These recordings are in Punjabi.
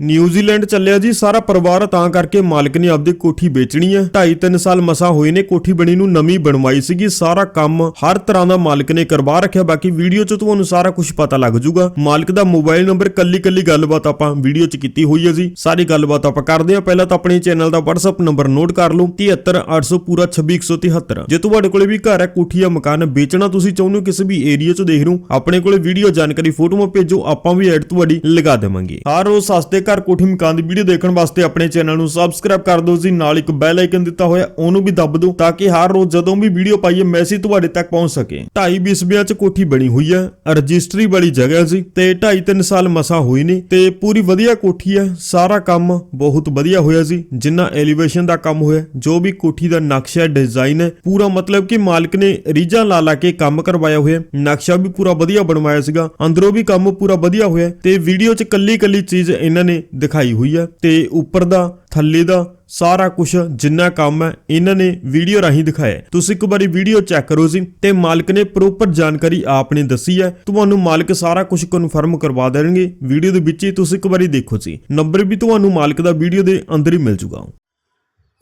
ਨਿਊਜ਼ੀਲੈਂਡ ਚੱਲਿਆ ਜੀ, ਸਾਰਾ ਪਰਿਵਾਰ ਤਾਂ ਕਰਕੇ ਮਾਲਕ ਨੇ ਆਪਦੀ ਕੋਠੀ ਵੇਚਣੀ ਹੈ। 2.5-3 ਸਾਲ ਮਸਾ ਹੋਏ ਨੇ ਕੋਠੀ ਬਣੀ ਨੂੰ ਨਵੀਂ ਬਣਵਾਈ ਸੀਗੀ, ਸਾਰਾ ਕੰਮ ਹਰ ਤਰ੍ਹਾਂ ਦਾ ਮਾਲਕ ਨੇ ਕਰਵਾ ਰੱਖਿਆ, ਬਾਕੀ ਵੀਡੀਓ 'ਚ ਤੁਹਾਨੂੰ ਸਾਰਾ ਕੁਝ ਪਤਾ ਲੱਗ ਜਾਊਗਾ ਮਾਲਕ ਦਾ ਮੋਬਾਈਲ ਨੰਬਰ ਕੱਲੀ ਕੱਲੀ ਗੱਲਬਾਤ ਆਪਾਂ ਵੀਡੀਓ 'ਚ ਕੀਤੀ ਹੋਈ ਹੈ ਜੀ। ਸਾਰੀ ਗੱਲਬਾਤ ਆਪਾਂ ਕਰਦੇ ਹਾਂ। ਪਹਿਲਾਂ ਤਾਂ ਆਪਣੇ ਚੈਨਲ ਦਾ WhatsApp ਨੰਬਰ ਨੋਟ ਕਰ ਲਓ 73800 ਪੂਰਾ 26173 ਜੇ ਤੁਹਾਡੇ ਕੋਲੇ ਵੀ ਘਰ ਹੈ, ਕੋਠੀ ਜਾਂ ਮਕਾਨ ਵੇਚਣਾ ਤੁਸੀਂ ਚਾਹੁੰਦੇ ਹੋ, ਕਿਸੇ ਵੀ ਏਰੀਆ 'ਚ ਦੇਖ ਰਹੇ ਹੋ ਆਪਣੇ ਕੋਲੇ ਵੀਡੀਓ ਜਾਣਕਾਰੀ, ਫੋਟੋਆਂ ਭੇਜੋ, ਆਪਾਂ ਵੀ ਐਡ ਤੁਹਾਡੀ ਲਗਾ ਦੇਵਾਂਗੇ। ਹਰ ਰੋਜ਼ ਸਸਤੇ ਘਰ ਕੋਠੀ ਮਕਾਨ ਦੀ ਵੀਡੀਓ ਦੇਖਣ ਵਾਸਤੇ ਆਪਣੇ ਚੈਨਲ ਨੂੰ ਸਬਸਕ੍ਰਾਈਬ ਕਰ ਦਿਓ ਜੀ। ਨਾਲ ਇੱਕ ਬੈਲ ਆਈਕਨ ਦਿੱਤਾ ਹੋਇਆ, ਉਹਨੂੰ ਵੀ ਦੱਬ ਦਿਓ ਤਾਂ ਕਿ ਹਰ ਰੋਜ਼ ਜਦੋਂ ਵੀ ਵੀਡੀਓ ਪਾਈਏ ਮੈਸੇਜ ਤੁਹਾਡੇ ਤੱਕ ਪਹੁੰਚ ਸਕੇ। 2.5 ਬਿਸਬਿਆਂ 'ਚ ਕੋਠੀ ਬਣੀ ਹੋਈ ਹੈ ਰਜਿਸਟਰੀ ਵਾਲੀ ਜਗ੍ਹਾ ਸੀ ਤੇ 2.5-3 ਸਾਲ ਮਸਾ ਹੋਈ ਨੇ ਤੇ ਪੂਰੀ ਵਧੀਆ ਕੋਠੀ ਹੈ, ਸਾਰਾ ਕੰਮ ਬਹੁਤ ਵਧੀਆ ਹੋਇਆ ਸੀ। ਜਿੰਨਾ ਐਲੀਵੇਸ਼ਨ ਦਾ ਕੰਮ ਹੋਇਆ, ਜੋ ਵੀ ਕੋਠੀ ਦਾ ਨਕਸ਼ਾ ਡਿਜ਼ਾਈਨ ਹੈ, ਪੂਰਾ ਮਤਲਬ ਕਿ ਮਾਲਕ ਨੇ ਰੀਝਾਂ ਲਾ ਲਾ ਕੇ ਕੰਮ ਕਰਵਾਇਆ ਹੋਇਆ। ਨਕਸ਼ਾ ਵੀ ਪੂਰਾ ਵਧੀਆ ਬਣਵਾਇਆ ਸੀਗਾ, ਅੰਦਰੋਂ ਵੀ ਕੰਮ ਪੂਰਾ ਵਧੀਆ ਹੋਇਆ ਤੇ ਵੀਡੀਓ 'ਚ ਕੱਲੀ ਕੱਲੀ ਚੀਜ਼ ਇਹਨਾਂ ਨੇ ਦਿਖਾਈ ਹੋਈ ਹੈ ਤੇ ਉੱਪਰ ਦਾ, ਥੱਲੇ ਦਾ ਸਾਰਾ ਕੁਝ ਜਿੰਨਾ ਕੰਮ ਹੈ, ਇਹਨਾਂ ਨੇ ਵੀਡੀਓ ਰਾਹੀਂ ਦਿਖਾਇਆ। ਤੁਸੀਂ ਇੱਕ ਵਾਰੀ ਵੀਡੀਓ ਚੈੱਕ ਕਰੋ ਜੀ ਤੇ ਮਾਲਕ ਨੇ ਪ੍ਰੋਪਰ ਜਾਣਕਾਰੀ ਆਪ ਨੇ ਦੱਸੀ ਹੈ ਤੁਹਾਨੂੰ ਮਾਲਕ ਸਾਰਾ ਕੁਝ ਕਨਫਰਮ ਕਰਵਾ ਦੇਣਗੇ। ਵੀਡੀਓ ਦੇ ਵਿੱਚ ਹੀ ਤੁਸੀਂ ਇੱਕ ਵਾਰੀ ਦੇਖੋ ਜੀ। ਨੰਬਰ ਵੀ ਤੁਹਾਨੂੰ ਮਾਲਕ ਦਾ ਵੀਡੀਓ ਦੇ ਅੰਦਰ ਹੀ ਮਿਲ ਜੂਗਾ।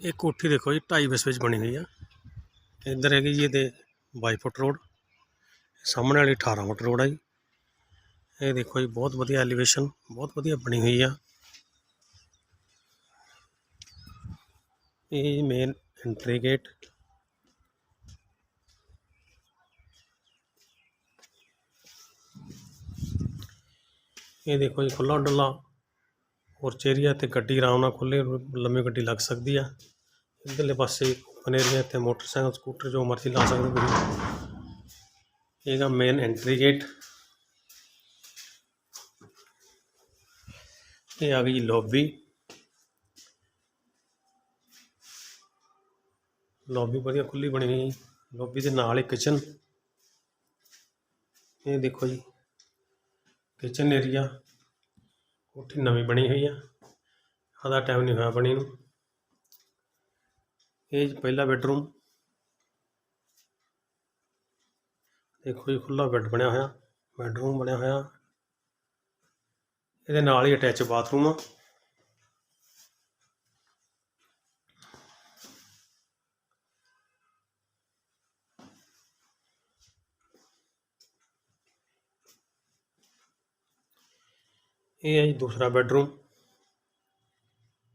ਇਹ ਕੋਠੀ ਦੇਖੋ ਜੀ 2.5 ਬਿਸ ਵਿੱਚ ਬਣੀ ਹੋਈ ਆ। ਇੱਧਰ ਹੈਗੀ ਜੀ, ਇਹਦੇ 22 ਫੁੱਟ ਰੋਡ। ਸਾਹਮਣੇ ਵਾਲੀ 18 ਫੁੱਟ ਰੋਡ ਆ ਜੀ। ਇਹ ਦੇਖੋ ਜੀ, ਬਹੁਤ ਵਧੀਆ ਐਲੀਵੇਸ਼ਨ ਬਹੁਤ ਵਧੀਆ ਬਣੀ ਹੋਈ ਆ। ਇਹ ਮੇਨ ਐਂਟਰੀ ਗੇਟ ਇਹ ਦੇਖੋ ਜੀ ਖੁੱਲਾ ਡੁੱਲਾ ਹੋਰ ਚੇਰੀਆ ਤੇ ਗੱਡੀ ਆਰਾਮ ਨਾਲ ਖੁੱਲੇ ਲੰਮੀ ਗੱਡੀ ਲੱਗ ਸਕਦੀ ਆ। ਇਧਰਲੇ ਪਾਸੇ ਓਪਨ ਏਰੀਆ ਤੇ ਮੋਟਰਸਾਈਕਲ, ਸਕੂਟਰ ਜੋ ਮਰਜ਼ੀ ਲਾ ਸਕਦੇ ਤੁਸੀਂ। ਇਹਦਾ ਮੇਨ ਐਂਟਰੀ ਗੇਟ ਇਹ ਆ ਗਈ ਲੋਬੀ ਲੌਬੀ ਵਧੀਆ ਖੁੱਲੀ ਬਣੀ ਹੋਈ ਲੌਬੀ ਦੇ ਨਾਲ ਹੀ ਕਿਚਨ ਇਹ ਦੇਖੋ ਜੀ ਕਿਚਨ ਏਰੀਆ ਕੋਠੀ ਨਵੀਂ ਬਣੀ ਹੋਈ ਆ। ਆਦਾ ਟਾਈਮ ਨਹੀਂ ਹੋਇਆ ਬਣੀ ਨੂੰ। ਇਹ ਪਹਿਲਾ ਬੈਡਰੂਮ ਦੇਖੋ ਜੀ ਖੁੱਲਾ ਬੈੱਡ ਬਣਿਆ ਹੋਇਆ। ਬੈਡਰੂਮ ਬਣਿਆ ਹੋਇਆ। ਇਹਦੇ ਨਾਲ ਹੀ ਅਟੈਚ ਬਾਥਰੂਮ ਆ। ਇਹ ਹੈ ਜੀ ਦੂਸਰਾ ਬੈਡਰੂਮ।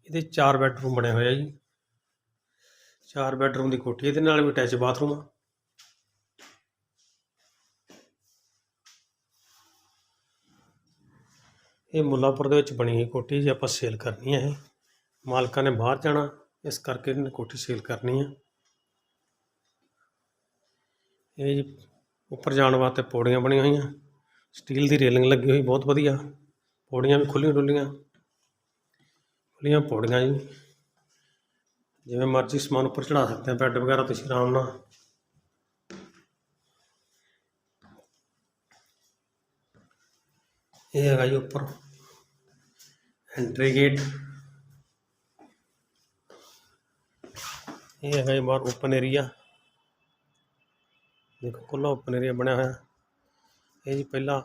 ਇਹਦੇ ਚਾਰ ਬੈਡਰੂਮ ਬਣੇ ਹੋਏ ਆ ਜੀ। ਚਾਰ ਬੈਡਰੂਮ ਦੀ ਕੋਠੀ ਇਹਦੇ ਨਾਲ ਵੀ ਅਟੈਚ ਬਾਥਰੂਮ ਆ। ਇਹ ਮੁੱਲਾਪੁਰ ਦੇ ਵਿੱਚ ਬਣੀ ਹੋਈ ਕੋਠੀ ਜੇ, ਆਪਾਂ ਸੇਲ ਕਰਨੀ ਹੈ ਇਹ। ਮਾਲਕਾਂ ਨੇ ਬਾਹਰ ਜਾਣਾ, ਇਸ ਕਰਕੇ ਇਹਨੇ ਕੋਠੀ ਸੇਲ ਕਰਨੀ ਹੈ ਇਹ ਜੀ ਉੱਪਰ ਜਾਣ ਵਾਸਤੇ ਪੌੜੀਆਂ ਬਣੀਆਂ ਹੋਈਆਂ। ਸਟੀਲ ਦੀ ਰੇਲਿੰਗ ਲੱਗੀ ਹੋਈ, ਬਹੁਤ ਵਧੀਆ। ਪੌੜੀਆਂ ਵੀ ਖੁੱਲੀਆਂ ਡੁੱਲੀਆਂ ਖੁੱਲੀਆਂ ਪੌੜੀਆਂ ਜੀ। ਜਿਵੇਂ ਮਰਜ਼ੀ ਸਮਾਨ ਉੱਪਰ ਚੜਾ ਸਕਦੇ ਆ, ਬੈੱਡ ਵਗੈਰਾ ਤੁਸੀਂ ਆਰਾਮ ਨਾਲ। ਇਹ ਹੈਗਾ ਜੀ ਉੱਪਰ ਐਂਟਰੀ ਗੇਟ ਇਹ ਹੈਗਾ ਜੀ ਬਾਹਰ ਓਪਨ ਏਰੀਆ ਦੇਖੋ ਖੁੱਲਾ ਓਪਨ ਏਰੀਆ ਬਣਿਆ ਹੋਇਆ। ਇਹ ਜੀ ਪਹਿਲਾ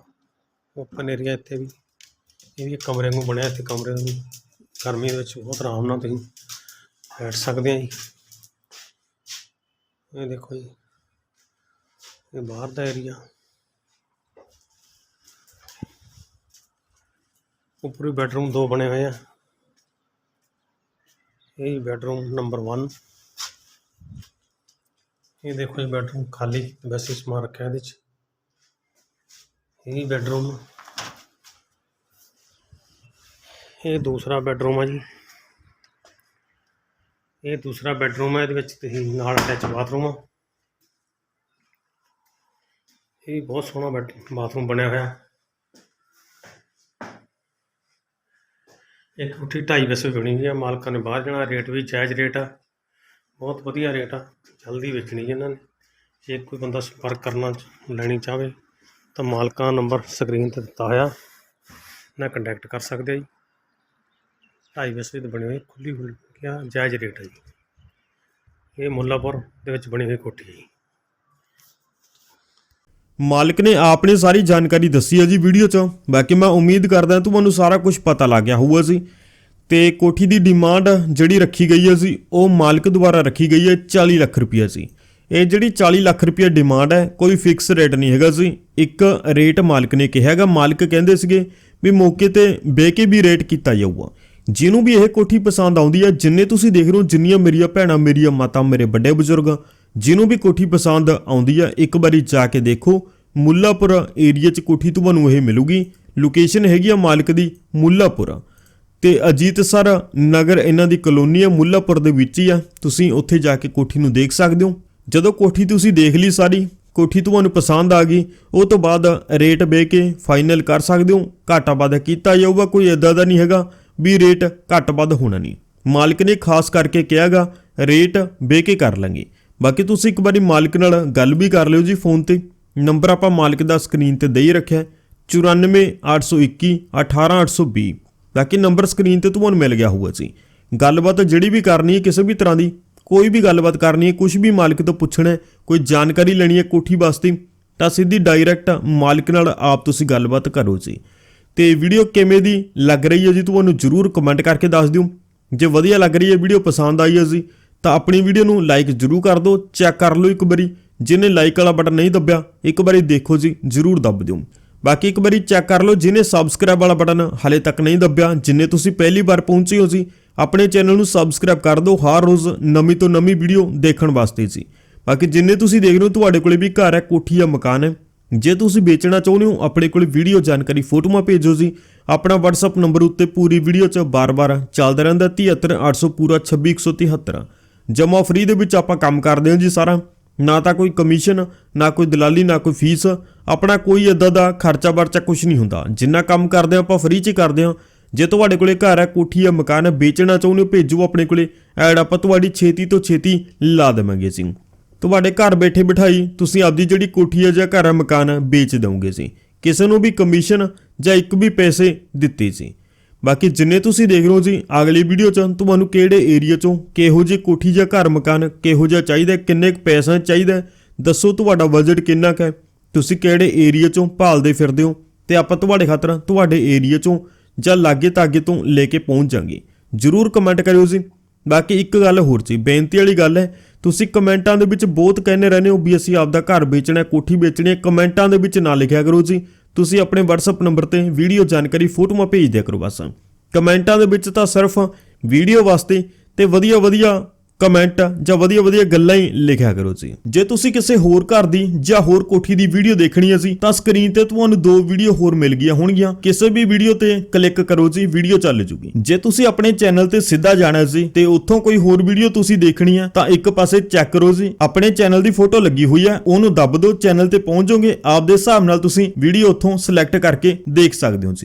ਓਪਨ ਏਰੀਆ ਇੱਥੇ ਵੀ। ਇਹ ਵੀ ਇੱਕ ਕਮਰੇ ਨੂੰ ਬਣਿਆ ਇੱਥੇ, ਕਮਰੇ ਨੂੰ ਗਰਮੀ ਦੇ ਵਿੱਚ ਬਹੁਤ ਆਰਾਮ ਨਾਲ ਤੁਸੀਂ ਬੈਠ ਸਕਦੇ ਆ ਜੀ। ਇਹ ਦੇਖੋ ਜੀ, ਇਹ ਬਾਹਰ ਦਾ ਏਰੀਆ ਉੱਪਰ ਵੀ ਬੈਡਰੂਮ ਦੋ ਬਣੇ ਹੋਏ ਆ। ਇਹ ਬੈਡਰੂਮ ਨੰਬਰ 1 ਇਹ ਦੇਖੋ ਜੀ ਬੈਡਰੂਮ ਖਾਲੀ, ਵੈਸੇ ਸਮਾਨ ਰੱਖਿਆ ਇਹਦੇ ਚ। ਇਹ ਬੈਡਰੂਮ ਇਹ ਦੂਸਰਾ ਬੈਡਰੂਮ ਆ ਜੀ। ਇਹ ਦੂਸਰਾ ਬੈਡਰੂਮ ਹੈ ਇਹਦੇ ਵਿੱਚ ਤੁਸੀਂ ਨਾਲ ਅਟੈਚ ਬਾਥਰੂਮ ਆ। ਇਹ ਬਹੁਤ ਸੋਹਣਾ ਬੈਡ, ਬਾਥਰੂਮ ਬਣਿਆ ਹੋਇਆ। ਇੱਕ ਕੋਠੀ ਢਾਈ ਵਸੇ ਬਣੀ ਹੋਈ ਆ, ਮਾਲਕਾਂ ਨੇ ਬਾਹਰ ਜਾਣਾ, ਰੇਟ ਵੀ ਜਾਇਜ਼ ਰੇਟ ਆ। ਬਹੁਤ ਵਧੀਆ ਰੇਟ ਆ, ਜਲਦੀ ਵੇਚਣੀ ਜੀ ਇਹਨਾਂ ਨੇ। ਜੇ ਕੋਈ ਬੰਦਾ ਸੰਪਰਕ ਕਰਨਾ ਲੈਣੀ ਚਾਹਵੇ, ਤਾਂ ਮਾਲਕਾਂ ਦਾ ਨੰਬਰ ਸਕਰੀਨ ਤੇ ਦਿੱਤਾ ਹੋਇਆ। ਨਾਲ ਕੰਟੈਕਟ ਕਰ ਸਕਦੇ ਆ ਜੀ। ਢਾਈ ਵਸੇ ਦੀ ਬਣੀ ਹੋਈ ਖੁੱਲੀ ਖੁੱਲੀ ਜਾਇਜ਼ ਰੇਟ ਹੈ ਜੀ। ਇਹ ਮੁੱਲਾਪੁਰ ਦੇ ਵਿੱਚ ਬਣੀ ਹੋਈ ਕੋਠੀ ਹੈ ਮਾਲਕ ਨੇ ਆਪਨੇ ਸਾਰੀ ਜਾਣਕਾਰੀ ਦੱਸੀ ਹੈ ਜੀ ਵੀਡੀਓ 'ਚ। ਬਾਕੀ ਮੈਂ ਉਮੀਦ ਕਰਦਾ ਤੁਹਾਨੂੰ ਸਾਰਾ ਕੁਝ ਪਤਾ ਲੱਗ ਗਿਆ ਹੋਊਗਾ ਜੀ। ਤੇ ਕੋਠੀ ਦੀ ਡਿਮਾਂਡ ਜਿਹੜੀ ਰੱਖੀ ਗਈ ਹੈ ਜੀ, ਉਹ ਮਾਲਕ ਦੁਆਰਾ ਰੱਖੀ ਗਈ ਹੈ 40 ਲੱਖ ਰੁਪਈਆ ਜੀ। ਇਹ ਜਿਹੜੀ 40 ਲੱਖ ਰੁਪਈਆ ਡਿਮਾਂਡ ਹੈ, ਕੋਈ ਫਿਕਸ ਰੇਟ ਨਹੀਂ ਹੈਗਾ ਜੀ। ਇੱਕ ਰੇਟ ਮਾਲਕ ਨੇ ਕਿਹਾ ਹੈਗਾ, ਮਾਲਕ ਕਹਿੰਦੇ ਸੀਗੇ ਵੀ ਮੌਕੇ ਤੇ ਬਹਿ ਕੇ ਵੀ ਰੇਟ ਕੀਤਾ ਜਾਊਗਾ। ਜਿਹਨੂੰ ਵੀ ਇਹ ਕੋਠੀ ਪਸੰਦ ਆਉਂਦੀ ਹੈ ਜਿੰਨੇ ਤੁਸੀਂ ਦੇਖ ਰਹੇ ਹੋ, ਜਿੰਨੀਆਂ ਮੇਰੀਆਂ ਭੈਣਾਂ, ਮੇਰੀਆਂ ਮਾਤਾ, ਮੇਰੇ ਵੱਡੇ ਬਜ਼ੁਰਗ, ਜਿਹਨੂੰ ਵੀ ਕੋਠੀ ਪਸੰਦ ਆਉਂਦੀ ਹੈ ਇੱਕ ਵਾਰੀ ਜਾ ਕੇ ਦੇਖੋ। ਮੁੱਲਾਪੁਰ ਏਰੀਆ 'ਚ ਕੋਠੀ ਤੁਹਾਨੂੰ ਇਹ ਮਿਲੂਗੀ। ਲੋਕੇਸ਼ਨ ਹੈਗੀ ਆ ਮਾਲਕ ਦੀ ਮੁੱਲਾਪੁਰ। ਤੇ ਅਜੀਤ ਸਰ, ਨਗਰ ਇਹਨਾਂ ਦੀ ਕਲੋਨੀ ਹੈ ਮੁੱਲਾਪੁਰ ਦੇ ਵਿੱਚ ਹੀ ਆ। ਤੁਸੀਂ ਉੱਥੇ ਜਾ ਕੇ ਕੋਠੀ ਨੂੰ ਦੇਖ ਸਕਦੇ ਹੋ। ਜਦੋਂ ਕੋਠੀ ਤੁਸੀਂ ਦੇਖ ਲਈ ਸਾਰੀ, ਕੋਠੀ ਤੁਹਾਨੂੰ ਪਸੰਦ ਆ ਗਈ, ਉਹ ਤੋਂ ਬਾਅਦ ਰੇਟ ਬੇ ਕੇ ਫਾਈਨਲ ਕਰ ਸਕਦੇ ਹੋ। ਘਾਟਾ ਵਾਧਾ ਕੀਤਾ ਜਾਊਗਾ, ਕੋਈ ਇਦਾਂ ਦਾ ਨਹੀਂ ਹੈਗਾ। ਵੀ ਰੇਟ ਘੱਟ ਵੱਧ ਹੋਣਾ ਨਹੀਂ। ਮਾਲਕ ਨੇ ਖਾਸ ਕਰਕੇ ਕਿਹਾਗਾ ਰੇਟ ਬੇ ਕੇ ਕਰ ਲਾਂਗੇ। ਬਾਕੀ ਤੁਸੀਂ ਇੱਕ ਵਾਰੀ ਮਾਲਕ ਨਾਲ ਗੱਲ ਵੀ ਕਰ ਲਿਓ ਜੀ ਫੋਨ ਤੇ। ਨੰਬਰ ਆਪਾਂ ਮਾਲਕ ਦਾ ਸਕਰੀਨ ਤੇ ਦੇ ਹੀ ਰੱਖਿਆ ਹੈ, 94821 18820 ਬਾਕੀ ਨੰਬਰ ਸਕਰੀਨ ਤੇ ਤੁਹਾਨੂੰ ਮਿਲ ਗਿਆ ਹੋਊਗਾ ਜੀ। ਗੱਲਬਾਤ ਜਿਹੜੀ ਵੀ ਕਰਨੀ ਹੈ ਕਿਸੇ ਵੀ ਤਰ੍ਹਾਂ ਦੀ ਕੋਈ ਵੀ ਗੱਲਬਾਤ ਕਰਨੀ ਹੈ ਕੁਝ ਵੀ ਮਾਲਕ ਤੋਂ ਪੁੱਛਣਾ ਹੈ ਕੋਈ ਜਾਣਕਾਰੀ ਲੈਣੀ ਹੈ ਕੋਠੀ ਵਾਸਤੇ ਤਾਂ ਸਿੱਧੀ ਡਾਇਰੈਕਟ ਮਾਲਕ ਨਾਲ ਆਪ ਤੁਸੀਂ ਗੱਲਬਾਤ ਕਰੋ ਜੀ। ਤੇ ਵੀਡੀਓ ਕਿਵੇਂ ਦੀ ਲੱਗ ਰਹੀ ਹੈ ਜੀ ਤੁਹਾਨੂੰ ਜਰੂਰ ਕਮੈਂਟ ਕਰਕੇ ਦੱਸ ਦਿਓ। ਜੇ ਵਧੀਆ ਲੱਗ ਰਹੀ ਹੈ ਵੀਡੀਓ ਪਸੰਦ ਆਈ ਹੈ ਜੀ, ਤਾਂ ਆਪਣੀ ਵੀਡੀਓ ਨੂੰ ਲਾਈਕ ਜਰੂਰ ਕਰ ਦਿਓ ਚੈੱਕ ਕਰ ਲਓ ਇੱਕ ਵਾਰੀ। ਜਿਹਨੇ ਲਾਈਕ ਵਾਲਾ ਬਟਨ ਨਹੀਂ ਦੱਬਿਆ, ਇੱਕ ਵਾਰੀ ਦੇਖੋ ਜੀ, ਜਰੂਰ ਦੱਬ ਦਿਓ। ਬਾਕੀ ਇੱਕ ਵਾਰੀ ਚੈੱਕ ਕਰ ਲਓ, ਜਿਹਨੇ ਸਬਸਕ੍ਰਾਈਬ ਵਾਲਾ ਬਟਨ ਹਾਲੇ ਤੱਕ ਨਹੀਂ ਦੱਬਿਆ ਜਿੰਨੇ ਤੁਸੀਂ ਪਹਿਲੀ ਵਾਰ ਪਹੁੰਚੇ ਹੋ ਜੀ, ਆਪਣੇ ਚੈਨਲ ਨੂੰ ਸਬਸਕ੍ਰਾਈਬ ਕਰ ਦਿਓ ਹਰ ਰੋਜ਼ ਨਵੀਂ ਤੋਂ ਨਵੀਂ ਵੀਡੀਓ ਦੇਖਣ ਵਾਸਤੇ ਜੀ। ਬਾਕੀ ਜਿੰਨੇ ਤੁਸੀਂ ਦੇਖ ਰਹੇ ਹੋ, ਤੁਹਾਡੇ ਕੋਲੇ ਵੀ ਘਰ ਹੈ, ਕੋਠੀ ਜਾਂ ਮਕਾਨ ਹੈ। ਜੇ ਤੁਸੀਂ ਵੇਚਣਾ ਚਾਹੁੰਦੇ ਹੋ, ਆਪਣੇ ਕੋਲ ਵੀਡੀਓ ਜਾਣਕਾਰੀ, ਫੋਟੋਆਂ ਭੇਜੋ ਜੀ। ਆਪਣਾ WhatsApp ਨੰਬਰ ਉੱਤੇ ਪੂਰੀ ਵੀਡੀਓ 'ਚ ਬਾਰ-ਬਾਰ ਚੱਲਦਾ ਰਹਿੰਦਾ 73800 ਪੂਰਾ 26173 ਜਮਾ ਫ੍ਰੀ ਦੇ ਵਿੱਚ ਆਪਾਂ ਕੰਮ ਕਰਦੇ ਹਾਂ ਜੀ ਸਾਰਾ। ਨਾ ਤਾਂ ਕੋਈ ਕਮਿਸ਼ਨ ਨਾ ਕੋਈ ਦਲਾਲੀ, ਨਾ ਕੋਈ ਫੀਸ ਆਪਣਾ ਕੋਈ ਇਦਾਂ ਦਾ ਖਰਚਾ ਵਰਚਾ ਕੁਝ ਨਹੀਂ ਹੁੰਦਾ। ਜਿੰਨਾ ਕੰਮ ਕਰਦੇ ਹਾਂ, ਆਪਾਂ ਫ੍ਰੀ 'ਚ ਹੀ ਕਰਦੇ ਹਾਂ। ਜੇ ਤੁਹਾਡੇ ਕੋਲੇ ਘਰ ਹੈ, ਕੋਠੀ ਜਾਂ ਮਕਾਨ ਹੈ, ਵੇਚਣਾ ਚਾਹੁੰਦੇ ਹੋ, ਭੇਜੋ ਆਪਣੇ ਕੋਲੇ। ਐਡ ਆਪਾਂ ਤੁਹਾਡੀ ਛੇਤੀ ਤੋਂ ਛੇਤੀ ਲਾ ਦੇਵਾਂਗੇ ਜੀ। ਤੁਹਾਡੇ ਘਰ ਬੈਠੇ ਬਿਠਾਈ ਤੁਸੀਂ ਆਪਦੀ ਜਿਹੜੀ ਕੋਠੀ ਹੈ ਜਾਂ ਘਰ ਹੈ ਮਕਾਨ ਹੈ ਵੇਚ ਦਵੋਗੇ ਸੀ। ਕਿਸੇ ਨੂੰ ਵੀ ਕਮਿਸ਼ਨ ਜਾਂ ਇੱਕ ਵੀ ਪੈਸੇ ਦਿੱਤੇ ਸੀ। ਬਾਕੀ ਜਿੰਨੇ ਤੁਸੀਂ ਦੇਖ ਰਹੇ ਹੋ ਜੀ, ਅਗਲੀ ਵੀਡੀਓ 'ਚ ਤੁਹਾਨੂੰ ਕਿਹੜੇ ਏਰੀਆ 'ਚੋਂ ਕਿਹੋ ਜਿਹੀ ਕੋਠੀ ਜਾਂ ਘਰ ਮਕਾਨ ਕਿਹੋ ਜਿਹਾ ਚਾਹੀਦਾ, ਕਿੰਨੇ ਕੁ ਪੈਸਾ ਚਾਹੀਦਾ, ਦੱਸੋ ਤੁਹਾਡਾ ਬਜਟ ਕਿੰਨਾ ਕੁ ਹੈ। ਤੁਸੀਂ ਕਿਹੜੇ ਏਰੀਆ 'ਚੋਂ ਭਾਲਦੇ ਫਿਰਦੇ ਹੋ ਤੇ ਆਪਾਂ ਤੁਹਾਡੇ ਖਾਤਰ ਤੁਹਾਡੇ ਏਰੀਆ 'ਚੋਂ ਜਾਂ ਲਾਗੇ ਤਾਗੇ ਤੋਂ ਲੈ ਕੇ ਪਹੁੰਚ ਜਾਾਂਗੇ। ਜਰੂਰ ਕਮੈਂਟ ਕਰਿਓ ਜੀ। ਬਾਕੀ ਇੱਕ ਗੱਲ ਹੋਰ ਜੀ, ਬੇਨਤੀ ਵਾਲੀ ਗੱਲ ਹੈ ਤੁਸੀਂ ਕਮੈਂਟਾਂ ਦੇ ਵਿੱਚ ਬਹੁਤ ਕਹਿੰਦੇ ਰਹਿੰਦੇ ਹੋ ਵੀ ਅਸੀਂ ਆਪਦਾ ਘਰ ਵੇਚਣਾ ਕੋਠੀ ਵੇਚਣੀ ਹੈ, ਕਮੈਂਟਾਂ ਦੇ ਵਿੱਚ ਨਾ ਲਿਖਿਆ ਕਰੋ ਜੀ। ਤੁਸੀਂ ਆਪਣੇ WhatsApp ਨੰਬਰ ਤੇ ਵੀਡੀਓ ਜਾਣਕਾਰੀ, ਫੋਟੋਆਂ ਭੇਜ ਦਿਆ ਕਰੋ ਬਸ। ਕਮੈਂਟਾਂ ਦੇ ਵਿੱਚ ਤਾਂ ਸਿਰਫ ਵੀਡੀਓ ਵਾਸਤੇ ਤੇ ਵਧੀਆ ਵਧੀਆ ਕਮੈਂਟ ਜਾਂ ਵਧੀਆ ਵਧੀਆ ਗੱਲਾਂ ਹੀ ਲਿਖਿਆ ਕਰੋ ਜੀ। ਜੇ ਤੁਸੀਂ ਕਿਸੇ ਹੋਰ ਘਰ ਦੀ ਜਾਂ ਹੋਰ ਕੋਠੀ ਦੀ ਵੀਡੀਓ ਦੇਖਣੀ ਹੈ ਜੀ, ਤਾਂ ਸਕਰੀਨ ਤੇ ਤੁਹਾਨੂੰ ਦੋ ਵੀਡੀਓ ਹੋਰ ਮਿਲ ਗਈਆਂ ਹੋਣਗੀਆਂ। ਕਿਸੇ ਵੀ ਵੀਡੀਓ ਤੇ ਕਲਿੱਕ ਕਰੋ ਜੀ ਵੀਡੀਓ ਚੱਲ ਜੂਗੀ। ਜੇ ਤੁਸੀਂ ਆਪਣੇ ਚੈਨਲ ਤੇ ਸਿੱਧਾ ਜਾਣਾ ਸੀ ਤੇ ਉੱਥੋਂ ਕੋਈ ਹੋਰ ਵੀਡੀਓ ਤੁਸੀਂ ਦੇਖਣੀ ਹੈ, ਤਾਂ ਇੱਕ ਪਾਸੇ ਚੈੱਕ ਕਰੋ ਜੀ। ਆਪਣੇ ਚੈਨਲ ਦੀ ਫੋਟੋ ਲੱਗੀ ਹੋਈ ਹੈ, ਉਹਨੂੰ ਦੱਬ ਦਿਓ ਚੈਨਲ ਤੇ ਪਹੁੰਚ ਜਾਓਗੇ। ਆਪਦੇ ਹਿਸਾਬ ਨਾਲ ਤੁਸੀਂ ਵੀਡੀਓ ਉੱਥੋਂ ਸਿਲੈਕਟ ਕਰਕੇ ਦੇਖ ਸਕਦੇ ਹੋ ਜੀ।